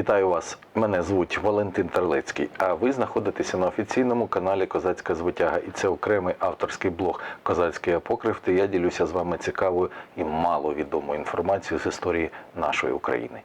Вітаю вас! Мене звуть Валентин Терлецький. А ви знаходитеся на офіційному каналі Козацька звитяга. І це окремий авторський блог Козацький апокриф. Де я ділюся з вами цікавою і маловідомою інформацією з історії нашої України.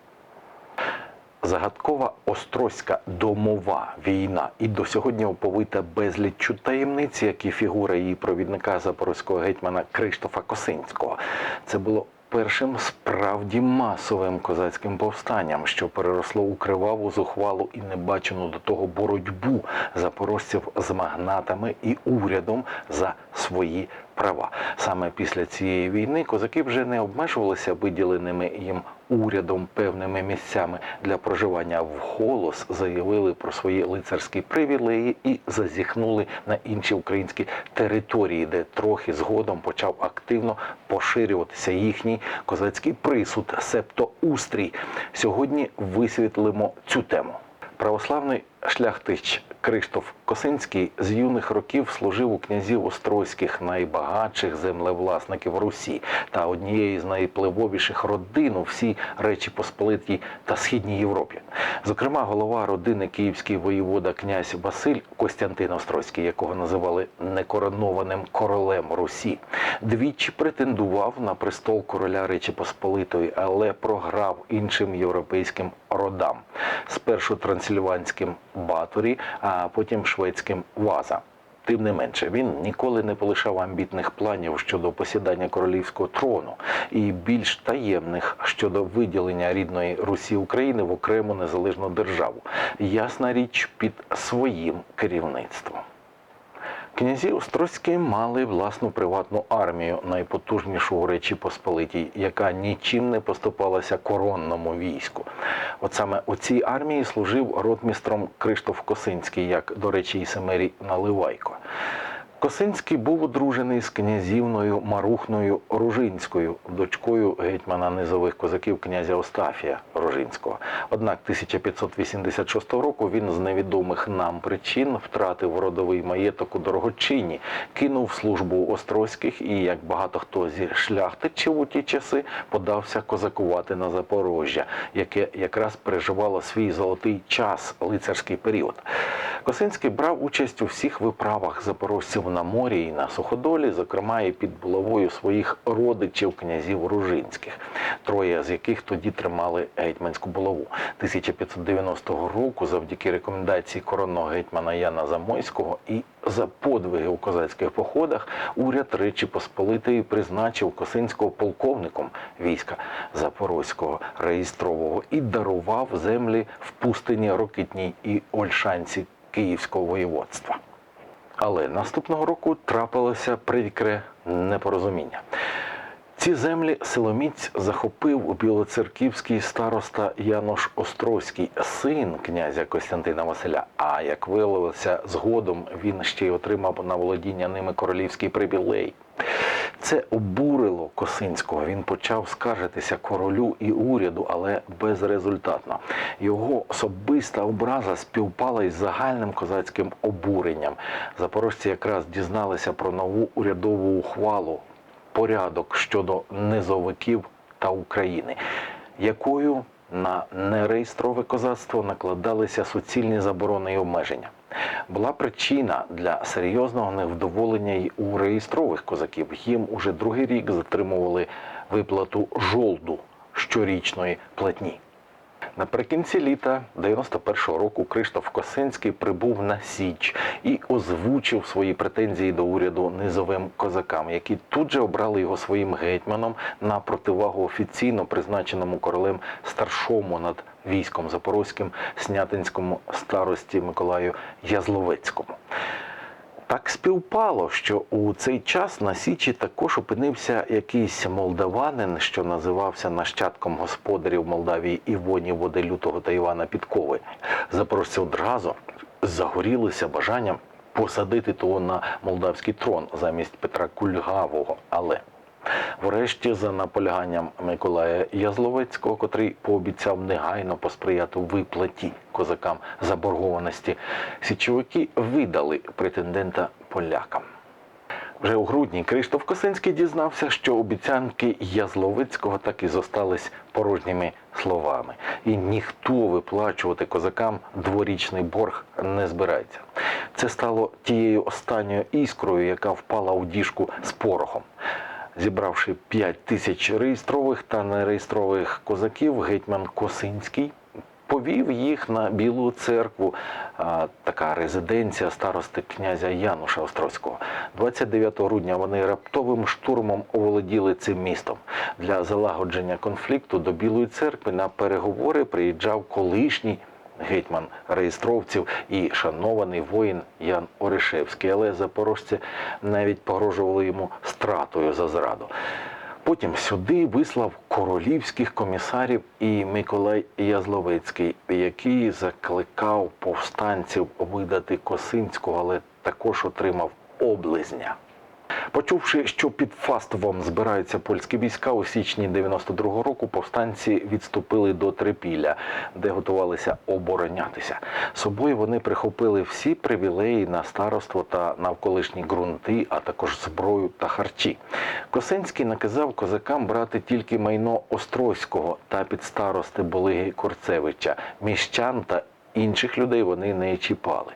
Загадкова острозька домова війна і до сьогодні оповита безліччю таємниць, як і фігура її провідника запорозького гетьмана Криштофа Косинського. Це було першим справді масовим козацьким повстанням, що переросло у криваву, зухвалу і небачену до того боротьбу запорожців з магнатами і урядом за свої права. Саме після цієї війни козаки вже не обмежувалися виділеними їм урядом певними місцями для проживання вголос, заявили про свої лицарські привілеї і зазіхнули на інші українські території, де трохи згодом почав активно поширюватися їхній козацький присуд, септо устрій. Сьогодні висвітлимо цю тему. Православний шляхтич Криштоф Косинський з юних років служив у князів острозьких найбагатших землевласників Русі та однієї з найпливовіших родин у всій Речі Посполитій та Східній Європі. Зокрема, голова родини київський воєвода князь Василь Костянтин Острозький, якого називали некоронованим королем Русі, двічі претендував на престол короля Речі Посполитої, але програв іншим європейським родам. Спершу трансильванським Баторі, а потім шведським Ваза. Тим не менше, він ніколи не полишав амбітних планів щодо посідання королівського трону і більш таємних щодо виділення рідної Русі України в окрему незалежну державу. Ясна річ під своїм керівництвом. Князі Острозькі мали власну приватну армію, найпотужнішу у Речі Посполитій, яка нічим не поступалася коронному війську. От саме у цій армії служив ротмістром Криштоф Косинський, як, до речі, і Семерій Наливайко. Косинський був одружений з князівною Марухною Ружинською, дочкою гетьмана низових козаків князя Остафія Ружинського. Однак 1586 року він з невідомих нам причин втратив родовий маєток у Дорогочині, кинув службу острозьких і, як багато хто зі шляхтичів у ті часи, подався козакувати на Запорожжя, яке якраз переживало свій золотий час, лицарський період. Косинський брав участь у всіх виправах запорожців на морі і на суходолі, зокрема і під булавою своїх родичів князів Ружинських, троє з яких тоді тримали гетьманську булаву. 1590 року, завдяки рекомендації коронного гетьмана Яна Замойського і за подвиги у козацьких походах, уряд Речі Посполитої призначив Косинського полковником війська Запорозького реєстрового і дарував землі в пустині Рокитній і Ольшанці Київського воєводства. Але наступного року трапилося прикре непорозуміння. Ці землі силоміць захопив білоцерківський староста Янош Острозький, син князя Костянтина Василя. А як виявилося, згодом він ще й отримав на володіння ними королівський привілей. Це обурило Косинського. Він почав скаржитися королю і уряду, але безрезультатно. Його особиста образа співпала із загальним козацьким обуренням. Запорожці якраз дізналися про нову урядову ухвалу порядок щодо низовиків та України, якою на нереєстрове козацтво накладалися суцільні заборони і обмеження. Була причина для серйозного невдоволення й у реєстрових козаків. Їм уже другий рік затримували виплату жолду щорічної платні. Наприкінці літа 91-го року Криштоф Косинський прибув на Січ і озвучив свої претензії до уряду низовим козакам, які тут же обрали його своїм гетьманом на противагу офіційно призначеному королем старшому над військом запорозьким снятинському старості Миколаю Язловецькому. Так співпало, що у цей час на Січі також опинився якийсь молдаванин, що називався нащадком господарів Молдавії Івоні Воделютого та Івана Підкови. Запорожці одразу загорілися бажанням посадити того на молдавський трон замість Петра Кульгавого. Але Врешті, за наполяганням Миколая Язловецького, котрий пообіцяв негайно посприяти виплаті козакам заборгованості, січовики видали претендента полякам. Вже у грудні Криштоф Косинський дізнався, що обіцянки Язловицького так і зостались порожніми словами, і ніхто виплачувати козакам дворічний борг не збирається. Це стало тією останньою іскрою, яка впала у діжку з порохом. Зібравши 5 тисяч реєстрових та нереєстрових козаків, гетьман Косинський повів їх на Білу церкву, така резиденція старости князя Януша Острозького. 29 грудня вони раптовим штурмом оволоділи цим містом. Для залагодження конфлікту до Білої церкви на переговори приїжджав колишній гетьман реєстровців і шанований воїн Ян Оришевський. Але запорожці навіть погрожували йому стратою за зраду. Потім сюди вислав королівських комісарів і Миколай Язловецький, який закликав повстанців видати Косинського, але також отримав облизня. Почувши, що під Фастовом збираються польські війська, у січні 92-го року повстанці відступили до Трипілля, де готувалися оборонятися. Собою вони прихопили всі привілеї на староство та навколишні ґрунти, а також зброю та харчі. Косинський наказав козакам брати тільки майно Острозького та підстарости Болиги Корцевича, міщан та інших людей вони не чіпали.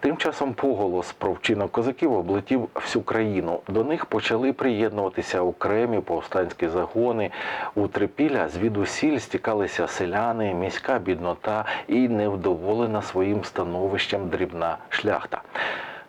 Тим часом поголос про вчинок козаків облетів всю країну. До них почали приєднуватися окремі повстанські загони. У Трипілля звідусіль стікалися селяни, міська біднота і невдоволена своїм становищем дрібна шляхта.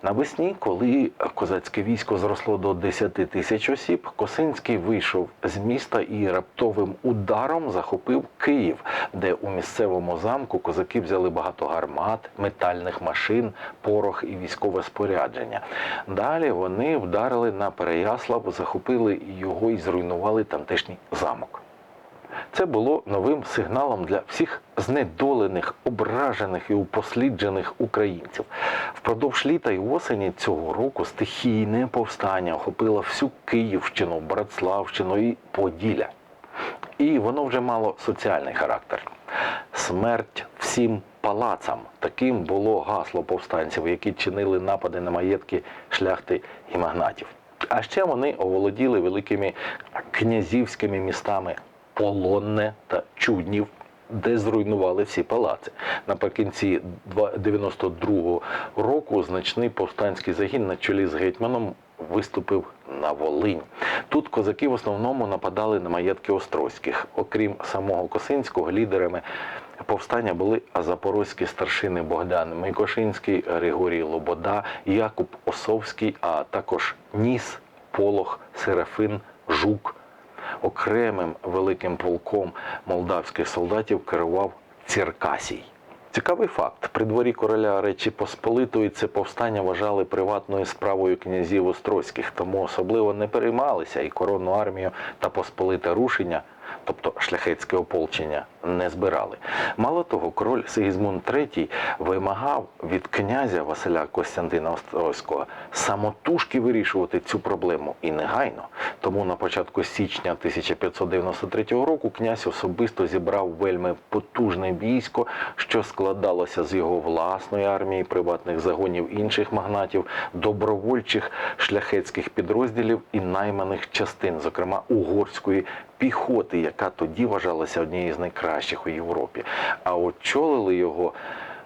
Навесні, коли козацьке військо зросло до 10 тисяч осіб, Косинський вийшов з міста і раптовим ударом захопив Київ, де у місцевому замку козаки взяли багато гармат, метальних машин, порох і військове спорядження. Далі вони вдарили на Переяслав, захопили його і зруйнували тамтешній замок. Це було новим сигналом для всіх знедолених, ображених і упосліджених українців. Впродовж літа і осені цього року стихійне повстання охопило всю Київщину, Братславщину і Поділля. І воно вже мало соціальний характер. Смерть всім палацам. Таким було гасло повстанців, які чинили напади на маєтки шляхти і магнатів. А ще вони оволоділи великими князівськими містами Полонне та Чуднів, де зруйнували всі палаци. Наприкінці 92-го року значний повстанський загін на чолі з гетьманом виступив на Волинь. Тут козаки в основному нападали на маєтки Острозьких. Окрім самого Косинського, лідерами повстання були запорозькі старшини Богдан Микошинський, Григорій Лобода, Якуб Осовський, а також Ніс, Полох, Серафин, Жук. Окремим великим полком молдавських солдатів керував Ціркасій. Цікавий факт: при дворі короля Речі Посполитої це повстання вважали приватною справою князів Острозьких, тому особливо не переймалися і коронну армію та посполите рушення, тобто шляхетське ополчення, не збирали. Мало того, король Сигізмунд III вимагав від князя Василя Костянтина Острозького самотужки вирішувати цю проблему і негайно. Тому на початку січня 1593 року князь особисто зібрав вельми потужне військо, що складалося з його власної армії, приватних загонів інших магнатів, добровольчих шляхетських підрозділів і найманих частин, зокрема угорської піхоти, яка тоді вважалася однією з найкращих у Європі. А очолили його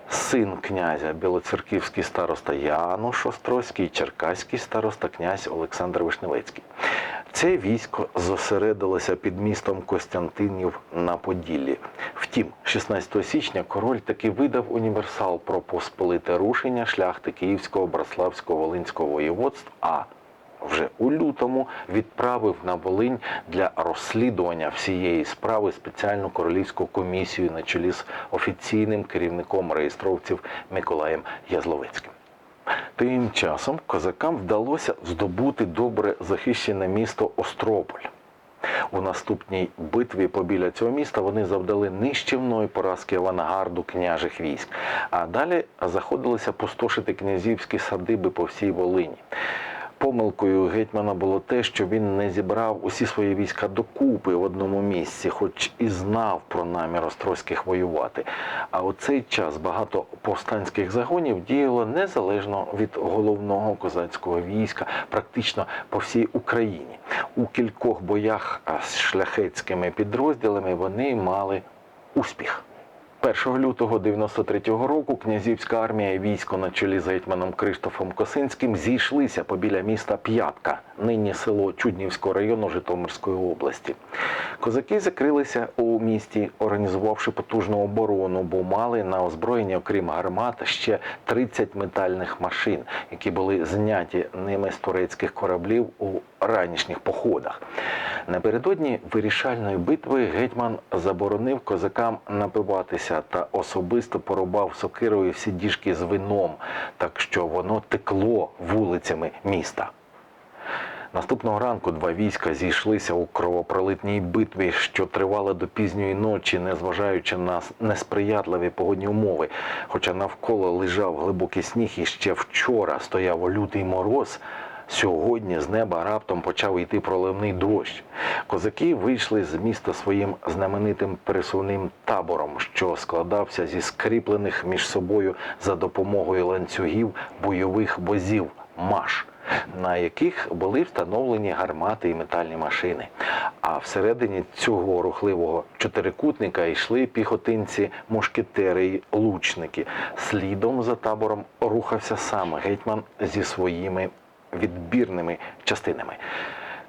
син князя, білоцерківський староста Януш Острозький, черкаський староста князь Олександр Вишневецький. Це військо зосередилося під містом Костянтинів на Поділлі. Втім, 16 січня король таки видав універсал про посполите рушення шляхти Київського, Браславського, Волинського воєводств. А вже у лютому відправив на Волинь для розслідування всієї справи спеціальну королівську комісію на чолі з офіційним керівником реєстровців Миколаєм Язловецьким. Тим часом козакам вдалося здобути добре захищене місто Острополь. У наступній битві побіля цього міста вони завдали нищівної поразки авангарду княжих військ, а далі заходилися пустошити князівські садиби по всій Волині. Помилкою гетьмана було те, що він не зібрав усі свої війська докупи в одному місці, хоч і знав про намір острозьких воювати. А у цей час багато повстанських загонів діяло незалежно від головного козацького війська, практично по всій Україні. У кількох боях з шляхетськими підрозділами вони мали успіх. 1 лютого 93-го року князівська армія і військо на чолі з гетьманом Криштофом Косинським зійшлися побіля міста П'ятка, нині село Чуднівського району Житомирської області. Козаки закрилися у місті, організувавши потужну оборону, бо мали на озброєнні, окрім гармат, ще 30 метальних машин, які були зняті ними з турецьких кораблів у ранішніх походах. Напередодні вирішальної битви гетьман заборонив козакам напиватися та особисто порубав сокирою всі діжки з вином, так що воно текло вулицями міста. Наступного ранку два війська зійшлися у кровопролитній битві, що тривала до пізньої ночі, незважаючи на несприятливі погодні умови. Хоча навколо лежав глибокий сніг і ще вчора стояв лютий мороз. Сьогодні з неба раптом почав йти проливний дощ. Козаки вийшли з міста своїм знаменитим пересувним табором, що складався зі скріплених між собою за допомогою ланцюгів бойових возів маш, на яких були встановлені гармати і метальні машини. А всередині цього рухливого чотирикутника йшли піхотинці, мушкетери й лучники. Слідом за табором рухався сам гетьман зі своїми відбірними частинами.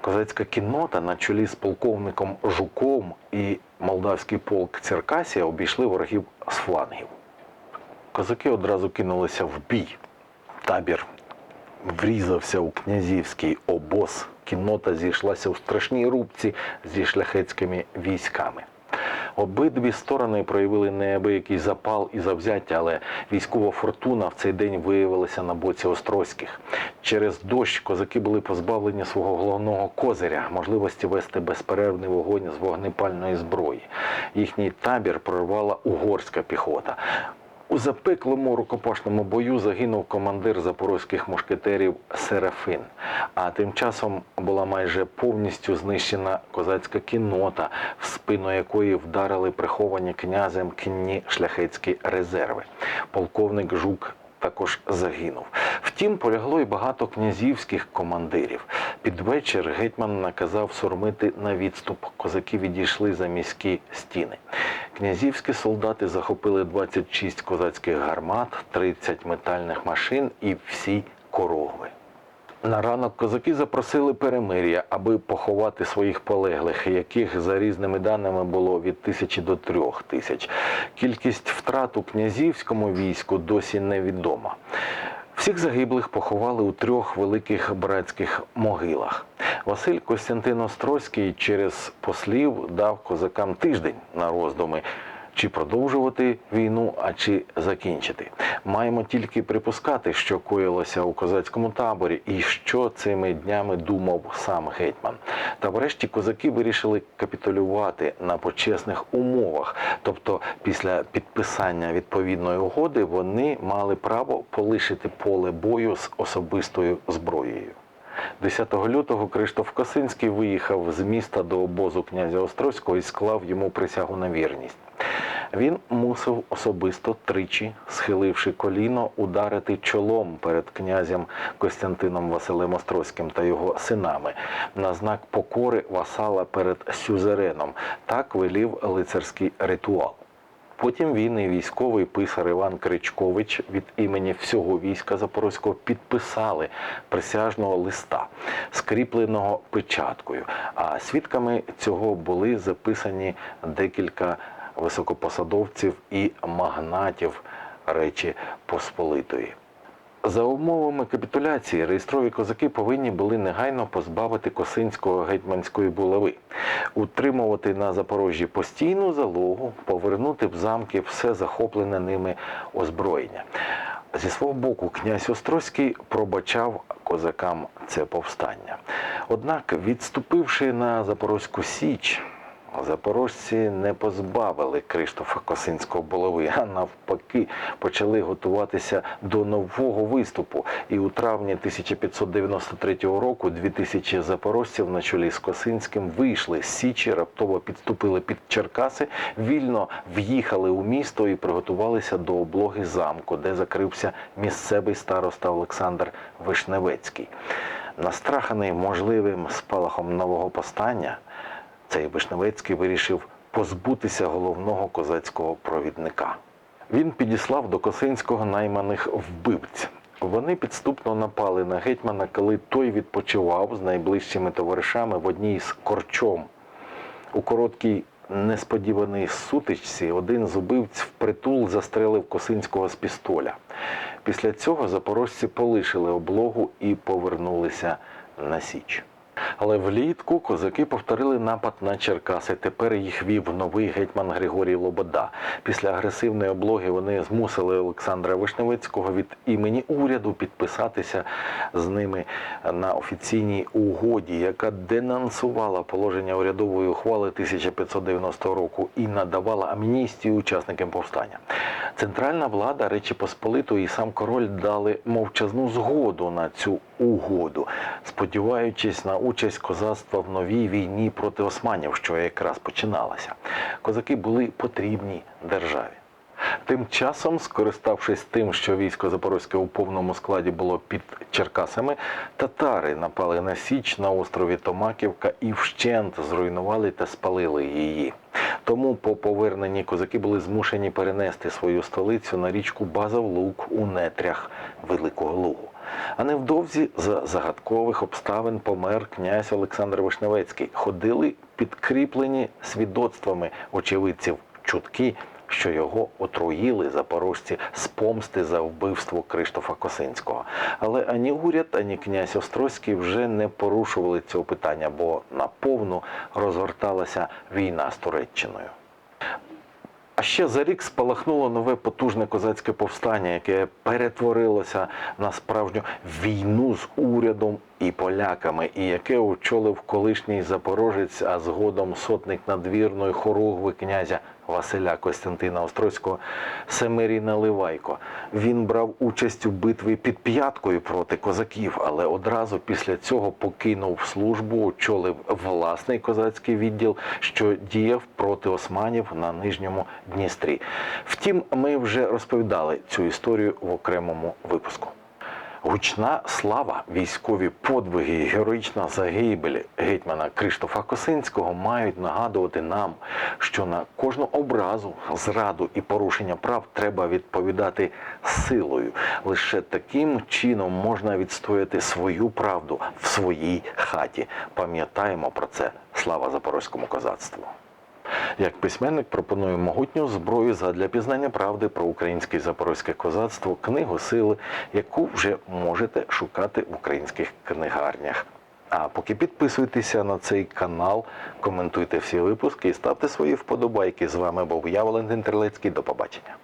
Козацька кіннота на чолі з полковником Жуком і молдавський полк Церкасія обійшли ворогів з флангів. Козаки одразу кинулися в бій. Табір врізався у князівський обоз. Кіннота зійшлася у страшній рубці зі шляхетськими військами. Обидві сторони проявили неабиякий запал і завзяття, але військова фортуна в цей день виявилася на боці Острозьких. Через дощ козаки були позбавлені свого головного козиря, можливості вести безперервний вогонь з вогнепальної зброї. Їхній табір прорвала угорська піхота. У запеклому рукопашному бою загинув командир запорозьких мушкетерів Серафин. А тим часом була майже повністю знищена козацька кіннота, в спину якої вдарили приховані князем кінні шляхетські резерви. Полковник Жук також загинув. Втім, полягло й багато князівських командирів. Під вечір гетьман наказав сурмити на відступ. Козаки відійшли за міські стіни. Князівські солдати захопили 26 козацьких гармат, 30 метальних машин і всі корогви. На ранок козаки запросили перемир'я, аби поховати своїх полеглих, яких за різними даними було від тисячі до трьох тисяч. Кількість втрат у князівському війську досі невідома. Всіх загиблих поховали у трьох великих братських могилах. Василь Костянтин Острозький через послів дав козакам тиждень на роздуми. Чи продовжувати війну, а чи закінчити? Маємо тільки припускати, що коїлося у козацькому таборі, і що цими днями думав сам гетьман. Та врешті козаки вирішили капітулювати на почесних умовах. Тобто, після підписання відповідної угоди вони мали право полишити поле бою з особистою зброєю. 10 лютого Криштоф Косинський виїхав з міста до обозу князя Острозького і склав йому присягу на вірність. Він мусив особисто тричі, схиливши коліно, ударити чолом перед князем Костянтином Василем Острозьким та його синами на знак покори васала перед сюзереном. Так велів лицарський ритуал. Потім він і військовий писар Іван Кричкович від імені всього війська Запорозького підписали присяжного листа, скріпленого печаткою. А свідками цього були записані декілька високопосадовців і магнатів Речі Посполитої. За умовами капітуляції реєстрові козаки повинні були негайно позбавити Косинського гетьманської булави, утримувати на Запорожжі постійну залогу, повернути в замки все захоплене ними озброєння. Зі свого боку, князь Острозький пробачав козакам це повстання. Однак, відступивши на Запорозьку Січ, Запорожці не позбавили Криштофа Косинського булави, а навпаки почали готуватися до нового виступу. І у травні 1593 року 2000 запорожців на чолі з Косинським вийшли з Січі, раптово підступили під Черкаси, вільно в'їхали у місто і приготувалися до облоги замку, де закрився місцевий староста Олександр Вишневецький. Настраханий можливим спалахом нового повстання, цей Вишневецький вирішив позбутися головного козацького провідника. Він підіслав до Косинського найманих вбивць. Вони підступно напали на гетьмана, коли той відпочивав з найближчими товаришами в одній з корчом. У короткій несподіваній сутичці один з убивць впритул застрелив Косинського з пістоля. Після цього запорожці полишили облогу і повернулися на Січ. Але влітку козаки повторили напад на Черкаси. Тепер їх вів новий гетьман Григорій Лобода. Після агресивної облоги вони змусили Олександра Вишневецького від імені уряду підписатися з ними на офіційній угоді, яка денонсувала положення урядової ухвали 1590 року і надавала амністію учасникам повстання. Центральна влада Речі Посполитої і сам король дали мовчазну згоду на цю угоду, сподіваючись на участь козацтва в новій війні проти османів, що якраз починалася. Козаки були потрібні державі. Тим часом, скориставшись тим, що військо Запорозьке у повному складі було під Черкасами, татари напали на Січ на острові Томаківка і вщент зруйнували та спалили її. Тому по поверненні козаки були змушені перенести свою столицю на річку Базовлук у нетрях Великого Лугу. А невдовзі за загадкових обставин помер князь Олександр Вишневецький. Ходили підкріплені свідоцтвами очевидців чутки, що його отруїли запорожці з помсти за вбивство Криштофа Косинського. Але ані уряд, ані князь Острозький вже не порушували цього питання, бо наповну розгорталася війна з Туреччиною. Ще за рік спалахнуло нове потужне козацьке повстання, яке перетворилося на справжню війну з урядом і поляками, і яке очолив колишній запорожець, а згодом сотник надвірної хоругви князя Василя Костянтина Острозького Семирій Наливайко. Він брав участь у битві під п'яткою проти козаків, але одразу після цього покинув службу, очолив власний козацький відділ, що діяв проти османів на нижньому Дністрі. Втім, ми вже розповідали цю історію в окремому випуску. Гучна слава, військові подвиги героїчна загибель гетьмана Криштофа Косинського мають нагадувати нам, що на кожну образу, зраду і порушення прав треба відповідати силою. Лише таким чином можна відстояти свою правду в своїй хаті. Пам'ятаємо про це. Слава запорозькому козацтву! Як письменник пропоную могутню зброю задля пізнання правди про українське і запорозьке козацтво, книгу сили, яку вже можете шукати в українських книгарнях. А поки підписуйтеся на цей канал, коментуйте всі випуски і ставте свої вподобайки. З вами був я, Валентин Терлецький. До побачення.